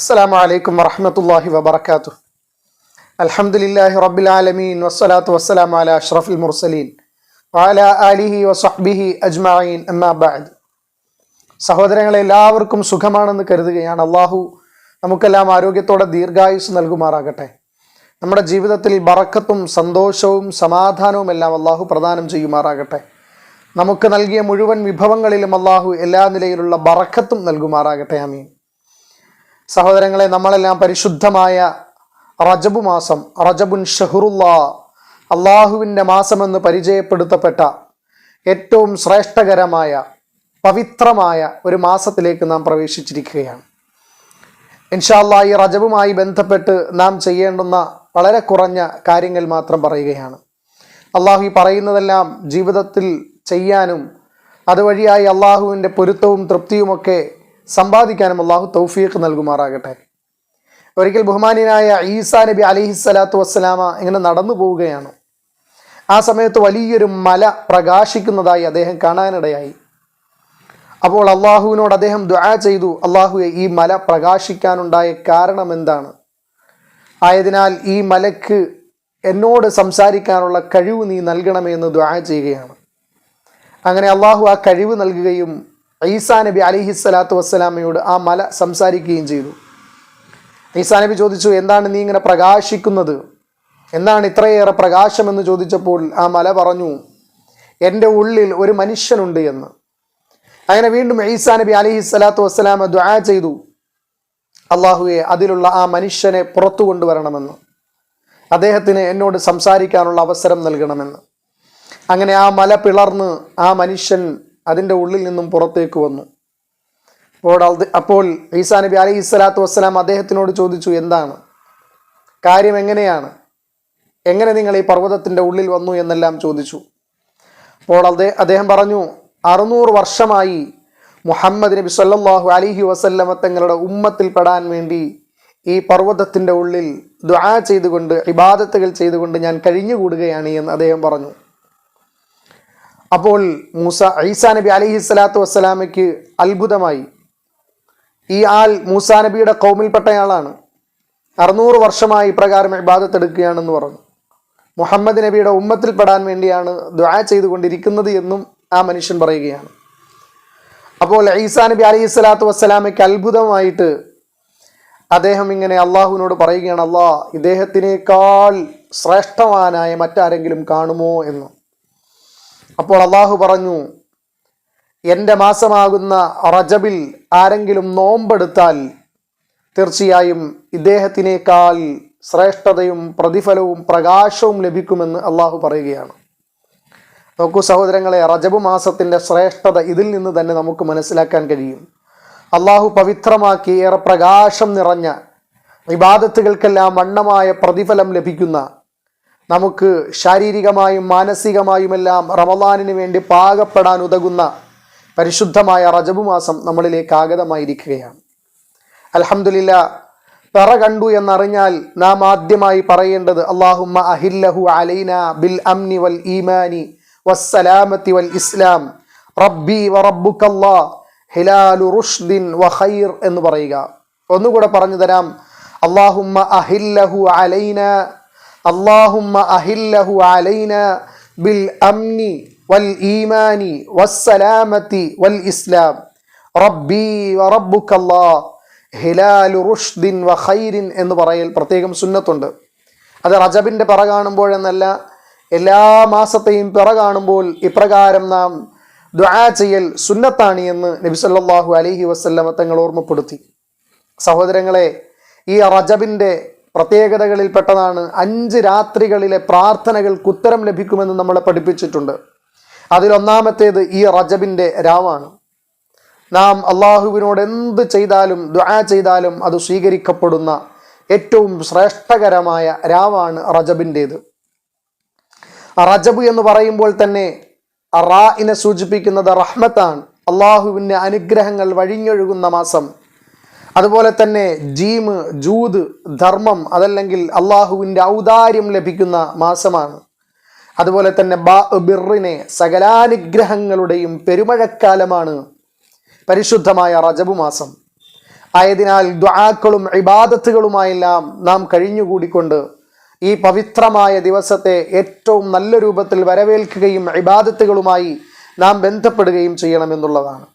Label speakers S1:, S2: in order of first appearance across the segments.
S1: അസ്സാം വലൈക്കും വറഹമത്തല്ലാഹി വബർക്കാത്തു അലഹമുല്ലാഹി റബ്ബിലാലമീൻ വസ്സലാത്തു വസ്സലാം അല അഷ്റഫുൽ മുർസലീൻ. വാല അലിഹി വസ്ബിഹി അജ്മീൻ അമ്മാബാദ് സഹോദരങ്ങളെ എല്ലാവർക്കും സുഖമാണെന്ന് കരുതുകയാണ് അള്ളാഹു. നമുക്കെല്ലാം ആരോഗ്യത്തോടെ ദീർഘായുസ് നൽകുമാറാകട്ടെ. നമ്മുടെ ജീവിതത്തിൽ ബറക്കത്തും സന്തോഷവും സമാധാനവും എല്ലാം അള്ളാഹു പ്രദാനം ചെയ്യുമാറാകട്ടെ. നമുക്ക് നൽകിയ മുഴുവൻ വിഭവങ്ങളിലും അള്ളാഹു എല്ലാ നിലയിലുള്ള ബറക്കത്തും നൽകുമാറാകട്ടെ. അമീൻ സഹോദരങ്ങളെ നമ്മളെല്ലാം പരിശുദ്ധമായ റജബു മാസം റജബുൻ ഷഹുറുല്ലാ അള്ളാഹുവിന്റെ മാസമെന്ന് പരിചയപ്പെടുത്തപ്പെട്ട ഏറ്റവും ശ്രേഷ്ഠകരമായ പവിത്രമായ ഒരു മാസത്തിലേക്ക് നാം പ്രവേശിച്ചിരിക്കുകയാണ്. ഇൻഷാല്ല ഈ റജബുമായി ബന്ധപ്പെട്ട് നാം ചെയ്യേണ്ടുന്ന വളരെ കുറഞ്ഞ കാര്യങ്ങൾ മാത്രം പറയുകയാണ്. അള്ളാഹു ഈ പറയുന്നതെല്ലാം ജീവിതത്തിൽ ചെയ്യാനും അതുവഴിയായി അള്ളാഹുവിന്റെ പൊരുത്തവും തൃപ്തിയുമൊക്കെ സമ്പാദിക്കാനും അള്ളാഹു തൗഫീഖ് നൽകുമാറാകട്ടെ. ഒരിക്കൽ ബഹുമാനിയനായ ഈസാ നബി അലിഹിസ്സലാത്തു വസ്സലാമ ഇങ്ങനെ നടന്നു പോവുകയാണ്. ആ സമയത്ത് വലിയൊരു മല പ്രകാശിക്കുന്നതായി അദ്ദേഹം കാണാനിടയായി. അപ്പോൾ അള്ളാഹുവിനോട് അദ്ദേഹം ദുആ ചെയ്തു അള്ളാഹുവെ ഈ മല പ്രകാശിക്കാനുണ്ടായ കാരണം എന്താണ്? ആയതിനാൽ ഈ മലക്ക് എന്നോട് സംസാരിക്കാനുള്ള കഴിവ് നീ നൽകണമെന്ന് ദുആ ചെയ്യുകയാണ്. അങ്ങനെ അള്ളാഹു ആ കഴിവ് നൽകുകയും ഈസാ നബി അലിഹി സ്വലാത്തു വസ്സലാമയോട് ആ മല സംസാരിക്കുകയും ചെയ്തു. ഈസാ നബി ചോദിച്ചു എന്താണ് നീ ഇങ്ങനെ പ്രകാശിക്കുന്നത്? എന്താണ് ഇത്രയേറെ പ്രകാശമെന്ന് ചോദിച്ചപ്പോൾ ആ മല പറഞ്ഞു എന്റെ ഉള്ളിൽ ഒരു മനുഷ്യനുണ്ട് എന്ന്. അങ്ങനെ വീണ്ടും ഈസാ നബി അലിഹി സ്വലാത്തു വസ്സലാമ ദ്വാ ചെയ്തു. അള്ളാഹുവെ അതിലുള്ള ആ മനുഷ്യനെ പുറത്തു കൊണ്ടുവരണമെന്ന്. അദ്ദേഹത്തിന് എന്നോട് സംസാരിക്കാനുള്ള അവസരം നൽകണമെന്ന്. അങ്ങനെ ആ മല പിളർന്ന് ആ മനുഷ്യൻ അതിന്റെ ഉള്ളിൽ നിന്നും പുറത്തേക്ക് വന്നു. അപ്പോൾ അപ്പോൾ ഈസാ നബി അലൈഹി സ്വലാത്തു വസ്സലാം അദ്ദേഹത്തിനോട് ചോദിച്ചു എന്താണ്? കാര്യം എങ്ങനെയാണ്? എങ്ങനെ നിങ്ങൾ ഈ പർവതത്തിന്റെ ഉള്ളിൽ വന്നു? എന്നെല്ലാം ചോദിച്ചു. അപ്പോൾ അദ്ദേഹം അദ്ദേഹം പറഞ്ഞു അറുന്നൂറ് വർഷമായി മുഹമ്മദ് നബി സല്ലാഹു അലിഹി വസല്ലമ തങ്ങളുടെ ഉമ്മത്തിൽ പെടാൻ വേണ്ടി ഈ പർവതത്തിന്റെ ഉള്ളിൽ ദ്വാ ചെയ്തുകൊണ്ട് ഇബാദത്തുകൾ ചെയ്തുകൊണ്ട് ഞാൻ കഴിഞ്ഞുകൂടുകയാണ് എന്ന് അദ്ദേഹം പറഞ്ഞു. അപ്പോൾ മൂസ ഈസാ നബി അലിഹി സ്വലാത്തു വസ്സലാമയ്ക്ക് അത്ഭുതമായി. ഈ ആൾ മൂസാ നബിയുടെ കൗമിൽപ്പെട്ടയാളാണ് അറുന്നൂറ് വർഷമായി ഇപ്രകാരം ഇബാദത്ത് എടുക്കുകയാണെന്ന് പറഞ്ഞു. മുഹമ്മദ് നബിയുടെ ഉമ്മത്തിൽപ്പെടാൻ വേണ്ടിയാണ് ദ്വാ ചെയ്തുകൊണ്ടിരിക്കുന്നത് എന്നും ആ മനുഷ്യൻ പറയുകയാണ്. അപ്പോൾ ഈസാ നബി അലൈഹി സ്വലാത്തു വസ്സലാമയ്ക്ക് അത്ഭുതമായിട്ട് അദ്ദേഹം ഇങ്ങനെ അള്ളാഹുവിനോട് പറയുകയാണ് അള്ളാഹ് ഇദ്ദേഹത്തിനേക്കാൾ ശ്രേഷ്ഠവാനായ മറ്റാരെങ്കിലും കാണുമോ? എന്ന്. അപ്പോൾ അള്ളാഹു പറഞ്ഞു എന്റെ മാസമാകുന്ന റജബിൽ ആരെങ്കിലും നോമ്പെടുത്താൽ തീർച്ചയായും ഇദ്ദേഹത്തിനേക്കാൾ ശ്രേഷ്ഠതയും പ്രതിഫലവും പ്രകാശവും ലഭിക്കുമെന്ന് അള്ളാഹു പറയുകയാണ്. നോക്കൂ സഹോദരങ്ങളെ റജബ് മാസത്തിന്റെ ശ്രേഷ്ഠത ഇതിൽ നിന്ന് തന്നെ നമുക്ക് മനസ്സിലാക്കാൻ കഴിയും. അള്ളാഹു പവിത്രമാക്കി ഏറെ പ്രകാശം നിറഞ്ഞ വിവാദത്തുകൾക്കെല്ലാം വണ്ണമായ പ്രതിഫലം ലഭിക്കുന്ന നമുക്ക് ശാരീരികമായും മാനസികമായുമെല്ലാം റമദാനിന് വേണ്ടി പാകപ്പെടാൻ ഉതകുന്ന പരിശുദ്ധമായ റജബു മാസം നമ്മളിലേക്ക് ആഗതമായിരിക്കുകയാണ്. അലഹമുല്ല പെറ കണ്ടു എന്നറിഞ്ഞാൽ നാം ആദ്യമായി പറയേണ്ടത് അള്ളാഹുമ്മ അഹില്ലഹു അലൈന ബിൽ അംനി വൽ ഈമാനി വസ്സലാമത്തി വൽ ഇസ്ലാം. റബ്ബി ഹിലാലു റുഷ്ദിൻ വഖൈർ എന്ന് പറയുക. ഒന്നുകൂടെ പറഞ്ഞു തരാം. അള്ളാഹുമ്മ അഹില്ലഹു അലൈന അള്ളാഹുമ്മ അഹില്ലഹു علينا ഈമാനി വസ്സലാമത്തി വൽ ഇസ്ലാം. റബ്ബി വ റബ്ബുക്കല്ലാ ഹിലാലു റുഷ്ദിൻ വഖൈരിൻ ഖൈരിൻ എന്ന് പറയൽ പ്രത്യേകം സുന്നത്തുണ്ട്. അത് റജബിന്റെ പിറ കാണുമ്പോഴെന്നല്ല എല്ലാ മാസത്തെയും പിറ കാണുമ്പോൾ ഇപ്രകാരം നാം ദുആ ചെയ്യൽ സുന്നത്താണ് എന്ന് നബി സല്ലല്ലാഹു അലൈഹി വസല്ലമ തങ്ങൾ ഓർമ്മപ്പെടുത്തി. സഹോദരങ്ങളെ ഈ റജബിന്റെ പ്രത്യേകതകളിൽപ്പെട്ടതാണ്. അഞ്ച് രാത്രികളിലെ പ്രാർത്ഥനകൾക്ക് ഉത്തരം ലഭിക്കുമെന്ന് നമ്മളെ പഠിപ്പിച്ചിട്ടുണ്ട്. അതിലൊന്നാമത്തേത് ഈ റജബിന്റെ രാവാണ്. നാം അള്ളാഹുവിനോട് എന്ത് ചെയ്താലും ദുആ ചെയ്താലും അത് സ്വീകരിക്കപ്പെടുന്ന ഏറ്റവും ശ്രേഷ്ഠകരമായ രാവാണ് റജബിന്റേത്. റജബ് എന്ന് പറയുമ്പോൾ തന്നെ റായിനെ സൂചിപ്പിക്കുന്നത് റഹ്മത്താണ്. അള്ളാഹുവിന്റെ അനുഗ്രഹങ്ങൾ വഴിഞ്ഞൊഴുകുന്ന മാസം. അതുപോലെ തന്നെ ജീമ് ജൂത് ധർമ്മം അതല്ലെങ്കിൽ അള്ളാഹുവിന്റെ ഔദാര്യം ലഭിക്കുന്ന മാസമാണ്. അതുപോലെ തന്നെ ബാ ബിറിനെ സകലാനുഗ്രഹങ്ങളുടെയും പെരുമഴക്കാലമാണ് പരിശുദ്ധമായ റജബു മാസം. ആയതിനാൽ ദ്വാക്കളും ഇബാദത്തുകളുമായെല്ലാം നാം കഴിഞ്ഞുകൂടിക്കൊണ്ട് ഈ പവിത്രമായ ദിവസത്തെ ഏറ്റവും നല്ല രൂപത്തിൽ വരവേൽക്കുകയും ഇബാദത്തുകളുമായി നാം ബന്ധപ്പെടുകയും ചെയ്യണമെന്നുള്ളതാണ്.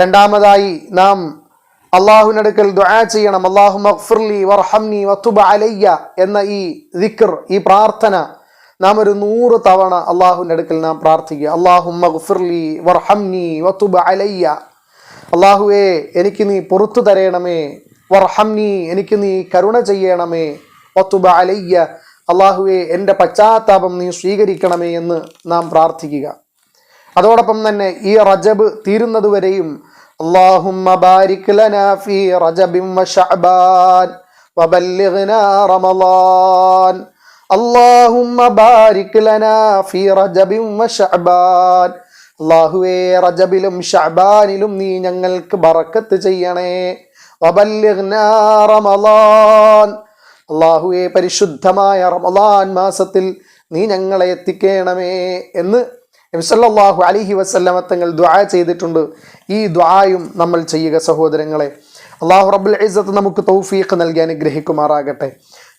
S1: രണ്ടാമതായി നാം അള്ളാഹുവിനടുക്കൽ ദുആ ചെയ്യണം. അള്ളാഹു മഖ്ഫിർലി വർഹംനി വത്തുബ അലയ്യ എന്ന ഈ ദിക്ർ ഈ പ്രാർത്ഥന നാം ഒരു നൂറ് തവണ അള്ളാഹുവിന്റെ അടുക്കൽ നാം പ്രാർത്ഥിക്കുക. അള്ളാഹു മഖ്ഫിർലി വർഹംനി വത്തുബ അലയ്യ. അള്ളാഹുവേ എനിക്ക് നീ പുറത്തു തരയണമേ വർഹംനി എനിക്ക് നീ കരുണ ചെയ്യണമേ. വത്തുബ അലയ്യ. അള്ളാഹുവേ എന്റെ പശ്ചാത്താപം നീ സ്വീകരിക്കണമേ എന്ന് നാം പ്രാർത്ഥിക്കുക. അതോടൊപ്പം തന്നെ ഈ റജബ് തീരുന്നതുവരെയും اللهم بارك لنا في رجب وشعبان وبلغنا رمضان اللهم بارك لنا في رجب وشعبان അള്ളാഹുവേ റജബിലും ഷഅബാനിലും നീ ഞങ്ങൾക്ക് ബറക്കത്ത് ചെയ്യണേ വബല്ലിഗ്നാ റമളാൻ അള്ളാഹുവെ പരിശുദ്ധമായ റമളാൻ മാസത്തിൽ നീ ഞങ്ങളെ എത്തിക്കണമേ എന്ന് നബിസല്ലാഹു അലിഹി വസല്ലമ തങ്ങൾ ദ്വാ ചെയ്തിട്ടുണ്ട്. ഈ ദ്വായും നമ്മൾ ചെയ്യുക സഹോദരങ്ങളെ. അള്ളാഹു റബ്ബുൽ ഇസത്ത് നമുക്ക് തൗഫീഖ് നൽകി അനുഗ്രഹിക്കുമാറാകട്ടെ.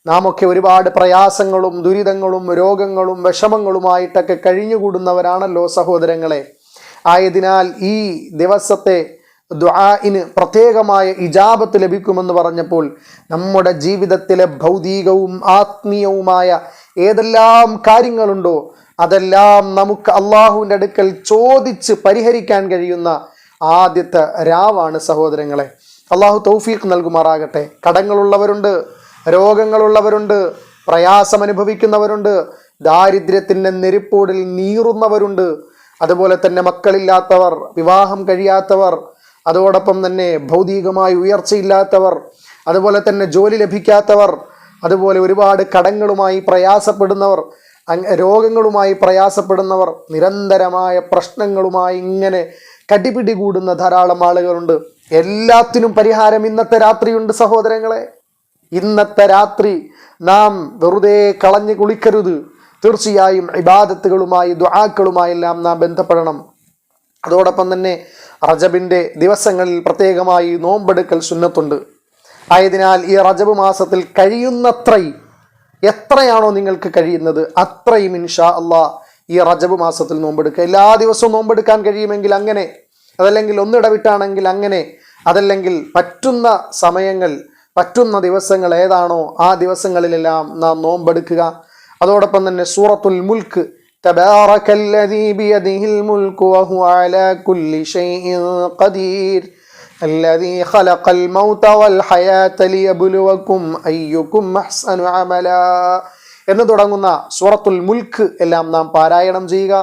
S1: നാം ഒക്കെ ഒരുപാട് പ്രയാസങ്ങളും ദുരിതങ്ങളും രോഗങ്ങളും വിഷമങ്ങളുമായിട്ടൊക്കെ കഴിഞ്ഞുകൂടുന്നവരാണല്ലോ സഹോദരങ്ങളെ. ആയതിനാൽ ഈ ദിവസത്തെ ദ്വാഇന് പ്രത്യേകമായ ഇജാബത്ത് ലഭിക്കുമെന്ന് പറഞ്ഞപ്പോൾ നമ്മുടെ ജീവിതത്തിലെ ഭൗതികവും ആത്മീയവുമായ ഏതെല്ലാം കാര്യങ്ങളുണ്ടോ അതെല്ലാം നമുക്ക് അള്ളാഹുവിന്റെ അടുക്കൽ ചോദിച്ച് പരിഹരിക്കാൻ കഴിയുന്ന ആദ്യത്തെ രാവാണ് സഹോദരങ്ങളെ. അള്ളാഹു തൗഫീഖ് നൽകുമാറാകട്ടെ. കടങ്ങളുള്ളവരുണ്ട് രോഗങ്ങളുള്ളവരുണ്ട് പ്രയാസം അനുഭവിക്കുന്നവരുണ്ട് ദാരിദ്ര്യത്തിന്റെ നെരുപ്പോടിൽ നീറുന്നവരുണ്ട് അതുപോലെ തന്നെ മക്കളില്ലാത്തവർ വിവാഹം കഴിയാത്തവർ അതോടൊപ്പം തന്നെ ഭൗതികമായി ഉയർച്ചയില്ലാത്തവർ അതുപോലെ തന്നെ ജോലി ലഭിക്കാത്തവർ അതുപോലെ ഒരുപാട് കടങ്ങളുമായി പ്രയാസപ്പെടുന്നവർ രോഗങ്ങളുമായി പ്രയാസപ്പെടുന്നവർ നിരന്തരമായ പ്രശ്നങ്ങളുമായി ഇങ്ങനെ കടിപിടി കൂടുന്ന ധാരാളം ആളുകളുണ്ട്. എല്ലാത്തിനും പരിഹാരം ഇന്നത്തെ രാത്രിയുണ്ട് സഹോദരങ്ങളെ. ഇന്നത്തെ രാത്രി നാം വെറുതെ കളഞ്ഞു കുളിക്കരുത്. തീർച്ചയായും ഇബാദത്തുകളുമായി ദുആക്കളുമായെല്ലാം നാം ബന്ധപ്പെടണം. അതോടൊപ്പം തന്നെ റജബിന്റെ ദിവസങ്ങളിൽ പ്രത്യേകമായി നോമ്പെടുക്കൽ സുന്നത്തുണ്ട്. ആയതിനാൽ ഈ റജബ് മാസത്തിൽ കഴിയുന്നത്രയും എത്രയാണോ നിങ്ങൾക്ക് കഴിയുന്നത് അത്രയും ഇൻഷാ അള്ളാ ഈ റജബ് മാസത്തിൽ നോമ്പെടുക്കുക. എല്ലാ ദിവസവും നോമ്പെടുക്കാൻ കഴിയുമെങ്കിൽ അങ്ങനെ അതല്ലെങ്കിൽ ഒന്നിടവിട്ടാണെങ്കിൽ അങ്ങനെ അതല്ലെങ്കിൽ പറ്റുന്ന സമയങ്ങൾ പറ്റുന്ന ദിവസങ്ങൾ ഏതാണോ ആ ദിവസങ്ങളിലെല്ലാം നാം നോമ്പെടുക്കുക. അതോടൊപ്പം തന്നെ സൂറത്തുൽ മുൽക്ക് തബാറക്കല്ലദീ ബിയദിഹിൽ വഹു അലാ കുല്ലി ഷൈഇൻ ഖദീർ الذي خلق الموت والحياة ليبلوكم أيكم أحسن عملا എന്ന് തുടങ്ങുന്ന സൂറത്തുൽ മുൽക്ക് എല്ലാം നാം പാരായണം ചെയ്യുക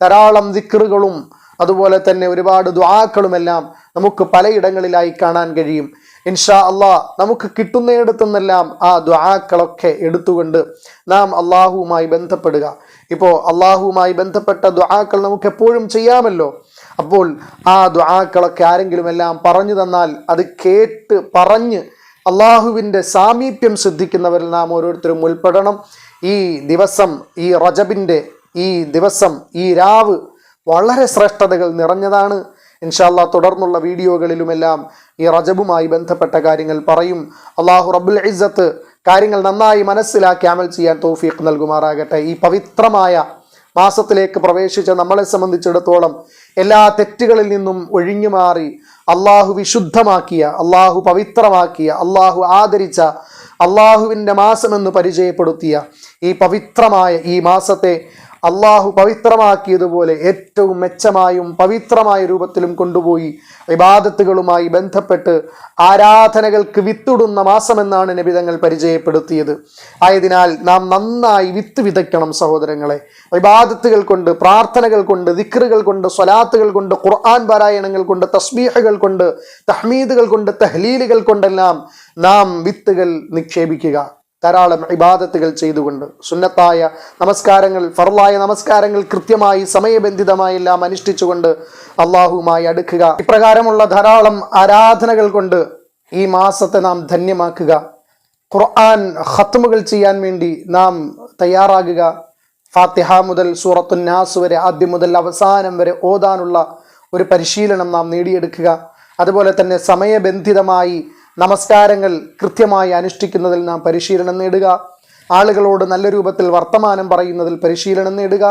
S1: ധാരാളം ദിക്റുകളും അതുപോലെ തന്നെ ഒരുപാട് ദ്വാക്കളുമെല്ലാം നമുക്ക് പലയിടങ്ങളിലായി കാണാൻ കഴിയും ഇൻഷാ അള്ളാ നമുക്ക് കിട്ടുന്നിടത്തുനിന്നെല്ലാം ആ ദ്വാക്കളൊക്കെ എടുത്തുകൊണ്ട് നാം അള്ളാഹുവുമായി ബന്ധപ്പെടുക ഇപ്പോൾ അള്ളാഹുവുമായി ബന്ധപ്പെട്ട ദ്വാക്കൾ നമുക്ക് എപ്പോഴും ചെയ്യാമല്ലോ അപ്പോൾ ആ ദ്വാക്കളൊക്കെ ആരെങ്കിലും എല്ലാം പറഞ്ഞു തന്നാൽ അത് കേട്ട് പറഞ്ഞ് അള്ളാഹുവിന്റെ സാമീപ്യം സിദ്ധിക്കുന്നവരിൽ നാം ഓരോരുത്തരും ഉൾപ്പെടണം. ഈ ദിവസം ഈ റജബിന്റെ ഈ ദിവസം ഈ രാവ് വളരെ ശ്രേഷ്ഠതകൾ നിറഞ്ഞതാണ്. ഇൻഷാല്ല തുടർന്നുള്ള വീഡിയോകളിലുമെല്ലാം ഈ റജബുമായി ബന്ധപ്പെട്ട കാര്യങ്ങൾ പറയും. അള്ളാഹു റബുൽ ഇസ്സത്ത് കാര്യങ്ങൾ നന്നായി മനസ്സിലാക്കി അമൽ ചെയ്യാൻ തോഫീഖ് നൽകുമാറാകട്ടെ. ഈ പവിത്രമായ മാസത്തിലേക്ക് പ്രവേശിച്ച നമ്മളെ സംബന്ധിച്ചിടത്തോളം എല്ലാ തെറ്റുകളിൽ നിന്നും ഒഴിഞ്ഞു മാറി അള്ളാഹു വിശുദ്ധമാക്കിയ അള്ളാഹു പവിത്രമാക്കിയ അള്ളാഹു ആദരിച്ച അള്ളാഹുവിന്റെ മാസമെന്ന് പരിചയപ്പെടുത്തിയ ഈ പവിത്രമായ ഈ മാസത്തെ അള്ളാഹു പവിത്രമാക്കിയതുപോലെ ഏറ്റവും മെച്ചമായും പവിത്രമായ രൂപത്തിലും കൊണ്ടുപോയി വിവാദത്തുകളുമായി ബന്ധപ്പെട്ട് ആരാധനകൾക്ക് വിത്തിടുന്ന മാസമെന്നാണ് നബിതങ്ങൾ പരിചയപ്പെടുത്തിയത്. ആയതിനാൽ നാം നന്നായി വിത്ത് വിതയ്ക്കണം സഹോദരങ്ങളെ. വിവാദത്തുകൾ കൊണ്ട് പ്രാർത്ഥനകൾ കൊണ്ട് ദിക്റുകൾ കൊണ്ട് സ്വലാത്തുകൾ കൊണ്ട് ഖുർആൻ പാരായണങ്ങൾ കൊണ്ട് തസ്ബീഹുകൾ കൊണ്ട് തഹ്മീദുകൾ കൊണ്ട് തഹ്ലീലുകൾ കൊണ്ടെല്ലാം നാം വിത്തുകൾ നിക്ഷേപിക്കുക. ധാരാളം ഇബാദത്തുകൾ ചെയ്തുകൊണ്ട് സുന്നത്തായ നമസ്കാരങ്ങൾ ഫർലായ നമസ്കാരങ്ങൾ കൃത്യമായി സമയബന്ധിതമായി എല്ലാം അനുഷ്ഠിച്ചുകൊണ്ട് അള്ളാഹുവുമായി അടുക്കുക. ഇപ്രകാരമുള്ള ധാരാളം ആരാധനകൾ കൊണ്ട് ഈ മാസത്തെ നാം ധന്യമാക്കുക. ഖുർആൻ ഖത്മുകൾ ചെയ്യാൻ വേണ്ടി നാം തയ്യാറാകുക. ഫാത്തിഹ മുതൽ സൂറത്തു നാസ് വരെ ആദ്യം മുതൽ അവസാനം വരെ ഓതാനുള്ള ഒരു പരിശീലനം നാം നേടിയെടുക്കുക. അതുപോലെ തന്നെ സമയബന്ധിതമായി നമസ്കാരങ്ങൾ കൃത്യമായി അനുഷ്ഠിക്കുന്നതിൽ നാം പരിശീലനം നേടുക. ആളുകളോട് നല്ല രൂപത്തിൽ വർത്തമാനം പറയുന്നതിൽ പരിശീലനം നേടുക.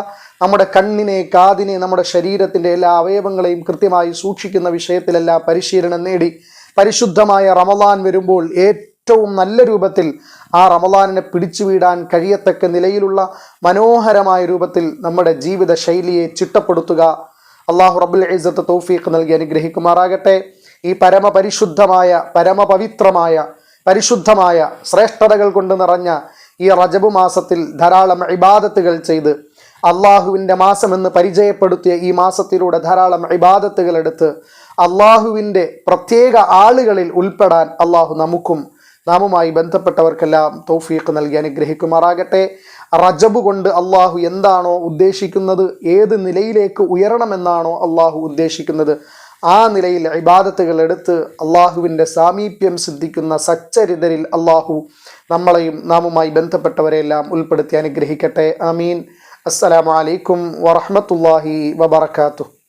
S1: നമ്മുടെ കണ്ണിനെ കാതിനെ നമ്മുടെ ശരീരത്തിന്റെ എല്ലാ അവയവങ്ങളെയും കൃത്യമായി സൂക്ഷിക്കുന്ന വിഷയത്തിലെല്ലാം പരിശീലനം നേടി. പരിശുദ്ധമായ റമദാൻ വരുമ്പോൾ ഏറ്റവും നല്ല രൂപത്തിൽ ആ റമദാനിനെ പിടിച്ചുവിടാൻ കഴിയത്തക്ക നിലയിലുള്ള മനോഹരമായ രൂപത്തിൽ നമ്മുടെ ജീവിത ശൈലിയെ ചിട്ടപ്പെടുത്തുക. അള്ളാഹു റബുൽ ഇസത്ത് തൗഫീഖ് നൽകി അനുഗ്രഹിക്കുമാറാകട്ടെ. ഈ പരമപരിശുദ്ധമായ പരമപവിത്രമായ പരിശുദ്ധമായ ശ്രേഷ്ഠതകൾ കൊണ്ട് നിറഞ്ഞ ഈ റജബ് മാസത്തിൽ ധാരാളം ഇബാദത്തുകൾ ചെയ്ത് അള്ളാഹുവിന്റെ മാസമെന്ന് പരിചയപ്പെടുത്തിയ ഈ മാസത്തിലൂടെ ധാരാളം ഇബാദത്തുകൾ എടുത്ത് അള്ളാഹുവിന്റെ പ്രത്യേക ആളുകളിൽ ഉൾപ്പെടാൻ അള്ളാഹു നമുക്കും നാമുമായി ബന്ധപ്പെട്ടവർക്കെല്ലാം തൗഫീഖ് നൽകി അനുഗ്രഹിക്കുമാറാകട്ടെ. റജബ് കൊണ്ട് അള്ളാഹു എന്താണോ ഉദ്ദേശിക്കുന്നത് ഏത് നിലയിലേക്ക് ഉയരണമെന്നാണോ അള്ളാഹു ഉദ്ദേശിക്കുന്നത് ആ നിലയിൽ ഇബാദത്തുകൾ എടുത്ത് അള്ളാഹുവിന്റെ സാമീപ്യം സിദ്ധിക്കുന്ന സച്ചരിതരിൽ അള്ളാഹു നമ്മളെയും നാമുമായി ബന്ധപ്പെട്ടവരെയെല്ലാം ഉൾപ്പെടുത്തി അനുഗ്രഹിക്കട്ടെ. അമീൻ അസ്സലാമലൈക്കും അലൈക്കും വറഹ്മത്തുള്ളാഹി വബറകാതുഹു.